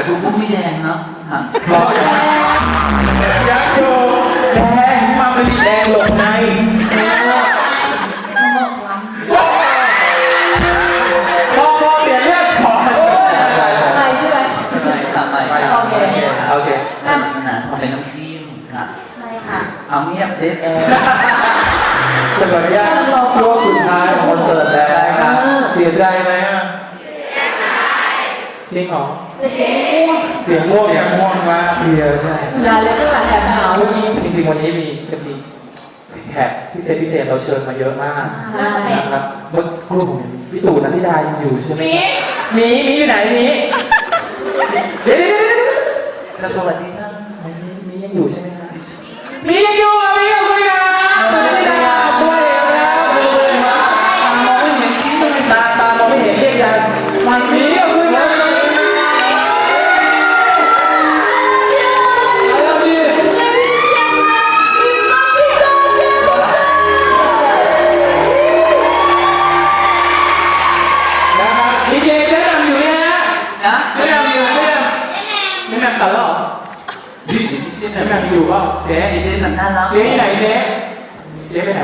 แต่คุณปุ๊บไม่แดงครับครับรอยังยังอยู่แดงมาเป็นแดงหลบในพอพอเปลี่ยนเรื่องขอไปใช่ไหมไม่ครับไม่โอเคโอเคสนุกสนานความเป็นน้ำจิ้มครับไม่ค่ะ เอาเงียบเดทแอร์จะขออนุญาตช่วงสุดท้ายของคอนเสิร์ตแล้วใช่ครับเสียใจไหมอะ จริงเหรอแต่เสียงง่วงเสียงง่วงเสียงง่วงมากเสียใช่อย่าเลยข้างหลังแอบหาวเมื่อกี้จริง ๆ วันนี้มีจริงๆแขกพิเศษพิเศษเราเชิญมาเยอะมากใช่นะครับเมื่อครู่ผมเห็นพี่ตู่นันทิดายังอยู่ใช่ไหมหมีหมีอยู่ไหนหมีเดี๋ยวเดี๋ยวเดี๋ยวเดี๋ยวก็สวัสดีท่านหมีหมียังอยู่ใช่ไหมครับหมียังอยู่ ม่นำตัดแล้วเหรอดีดีเจ๊ไม่นำอยู่เปล่าเจ๊เจ๊มันน่ารักเจ๊ที่ไหนเจ๊เจ๊ไปไหน